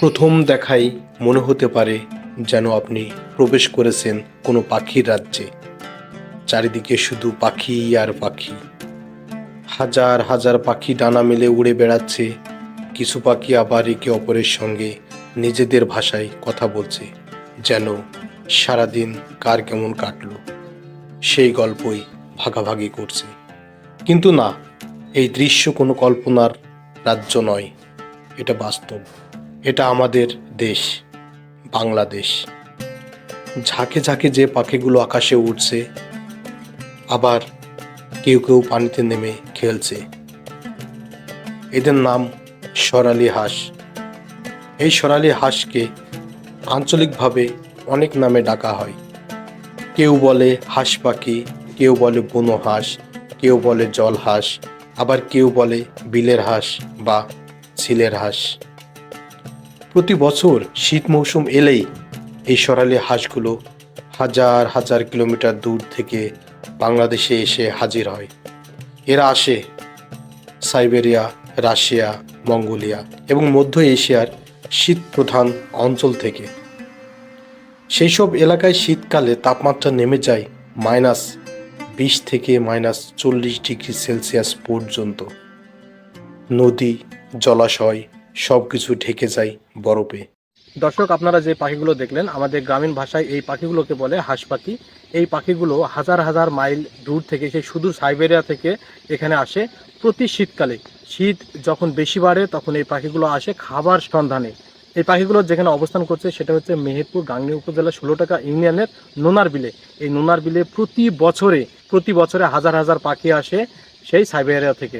প্রথম দেখাই মনে হতে পারে যেন আপনি প্রবেশ করেছেন কোনো পাখির রাজ্যে। চারিদিকে শুধু পাখি আর পাখি। হাজার হাজার পাখি ডানা মেলে উড়ে বেড়াচ্ছে। কিছু পাখি আবার একে অপরের সঙ্গে নিজেদের ভাষায় কথা বলছে। যেন সারাদিন কার কেমন কাটলো। সেই গল্পই ভাগাভাগি করছে। কিন্তু না, এই দৃশ্য কোনো কল্পনার রাজ্য নয়। এটা বাস্তব। এটা আমাদের দেশ, বাংলাদেশ। ঝাঁকে ঝাঁকে যে পাখিগুলো আকাশে উঠছে আবার কেউ কেউ পানিতে নেমে খেলছে। এদের নাম সরালি হাঁস। এই সরালি হাঁসকে আঞ্চলিকভাবে অনেক নামে ডাকা হয়। কেউ বলে হাঁস পাখি, কেউ বলে বুনো হাঁস, কেউ বলে জল হাঁস, আবার কেউ বলে বিলের হাঁস বা ছিলের হাঁস। প্রতি বছর শীত মৌসুম এলেই এই সরালি হাঁসগুলো হাজার হাজার কিলোমিটার দূর থেকে বাংলাদেশে এসে হাজির হয়। এরা আসে সাইবেরিয়া, রাশিয়া, মঙ্গোলিয়া এবং মধ্য এশিয়ার শীত প্রধান অঞ্চল থেকে। সেই সব এলাকায় শীতকালে তাপমাত্রা নেমে যায় মাইনাস বিশ থেকে মাইনাস চল্লিশ ডিগ্রি সেলসিয়াস পর্যন্ত। নদী, জলাশয় সব কিছু ঢেকে যায় বরফে। দর্শক, আপনারা যে পাখিগুলো দেখলেন, আমাদের গ্রামীণ ভাষায় এই পাখিগুলোকে বলে হাঁস পাখি। এই পাখিগুলো হাজার হাজার মাইল দূর থেকে, সেই সুদূর সাইবেরিয়া থেকে এখানে আসে। প্রতি শীতকালে, শীত যখন বেশি বাড়ে, তখন এই পাখিগুলো আসে খাবার সন্ধানে। এই পাখিগুলো যেখানে অবস্থান করছে সেটা হচ্ছে মেহেরপুর গাংনী উপজেলা ষোলো টাকা ইউনিয়নের নোনার বিলে এই নোনার বিলে প্রতি বছরে প্রতি বছরে হাজার হাজার পাখি আসে সেই সাইবেরিয়া থেকে।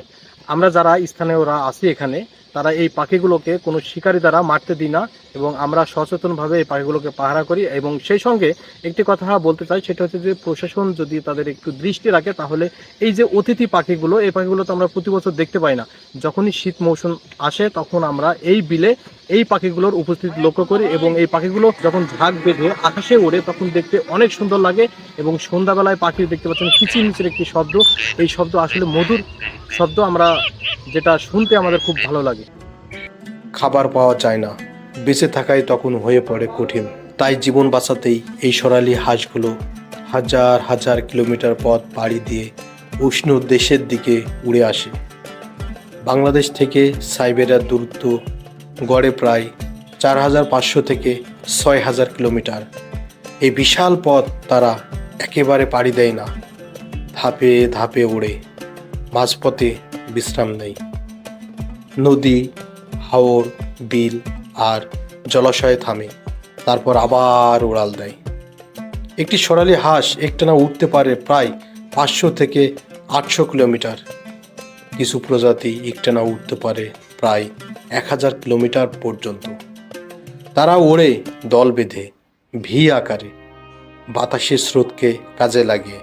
আমরা যারা স্থানীয়রা আছি এখানে, তারা এই পাখিগুলোকে কোনো শিকারী দ্বারা মারতে দিই না এবং আমরা সচেতনভাবে এই পাখিগুলোকে পাহারা করি এবং সেই সঙ্গে একটি কথা বলতে চাই, সেটা হচ্ছে যে প্রশাসন যদি তাদের একটু দৃষ্টি রাখে, তাহলে এই যে অতিথি পাখিগুলো, এই পাখিগুলো তো আমরা প্রতি বছর দেখতে পাই না। যখনই শীত মৌসুম আসে, তখন আমরা এই বিলে এই পাখিগুলোর উপস্থিতি লক্ষ্য করি এবং এই পাখিগুলো যখন ঝাঁক বেঁধে আকাশে ওড়ে, তখন দেখতে অনেক সুন্দর লাগে এবং সন্ধ্যাবেলায় পাখি দেখতে পাচ্ছেন কিচিরমিচির একটি শব্দ। এই শব্দ আসলে মধুর শব্দ। আমরা যেটা শুনতে আমাদের খুব ভালো লাগে। খাবার পাওয়া যায় না। বেঁচে থাকাই তখন হয়ে পড়ে কঠিন। তাই জীবন বাঁচাতেই এই সরালি হাঁসগুলো হাজার হাজার কিলোমিটার পথ পাড়ি দিয়ে উষ্ণ দেশের দিকে উড়ে আসে। বাংলাদেশ থেকে সাইবেরিয়ার দূরত্ব গড়ে প্রায় চার হাজার পাঁচশো থেকে ছয় হাজার কিলোমিটার। এই বিশাল পথ তারা একেবারে পাড়ি দেয় না। ধাপে ধাপে ওড়ে, মাঝপথে বিশ্রাম নেই নদী, হাওর, বিল আর জলাশয়ে থামে, তারপর আবার উড়াল দেয়। একটি সরালি হাঁস একটানা উঠতে পারে প্রায় পাঁচশো থেকে আটশো কিলোমিটার। কিছু প্রজাতি একটানা উঠতে পারে প্রায় এক হাজার কিলোমিটার পর্যন্ত। তারা ওড়ে দল বেঁধে ভি আকারে, বাতাসের স্রোতকে কাজে লাগিয়ে।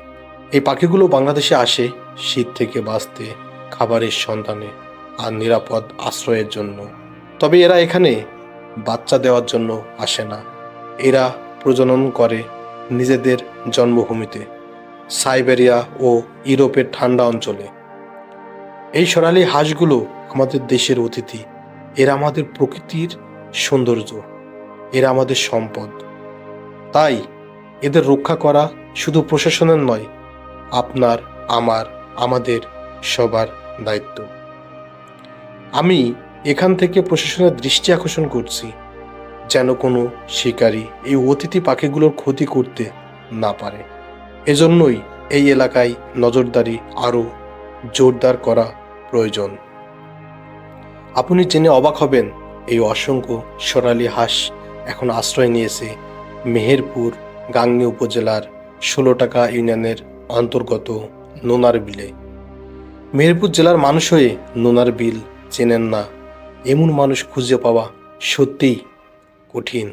এই পাখিগুলো বাংলাদেশে আসে শীত থেকে বাঁচতে, খাবারের সন্ধানে আর নিরাপদ আশ্রয়ের জন্য। তবে এরা এখানে বাচ্চা দেওয়ার জন্য আসে না। এরা প্রজনন করে নিজেদের জন্মভূমিতে, সাইবেরিয়া ও ইউরোপের ঠান্ডা অঞ্চলে। এই সোনালি হাঁসগুলো আমাদের দেশের অতিথি। এরা আমাদের প্রকৃতির সৌন্দর্য, এরা আমাদের সম্পদ। তাই এদের রক্ষা করা শুধু প্রশাসনের নয়, আপনার, আমার, আমাদের সবার দায়িত্ব। আমি এখান থেকে প্রশাসনের দৃষ্টি আকর্ষণ করছি, যেন কোনো শিকারী এই অতিথি পাখিগুলোর ক্ষতি করতে না পারে। এজন্যই এই এলাকায় নজরদারি আরও জোরদার করা প্রয়োজন। আপনি জেনে অবাক হবেন, এই অসংখ্য সোনালি হাঁস এখন আশ্রয় নিয়েছে মেহেরপুর, গাংনী উপজেলার ষোলো টাকা ইউনিয়নের অন্তর্গত নোনার বিলে। মেহেরপুর জেলার মানুষ হয়ে নোনার বিল চেনেন না। এমন মানুষ খুঁজে পাওয়া সত্যিই কঠিন।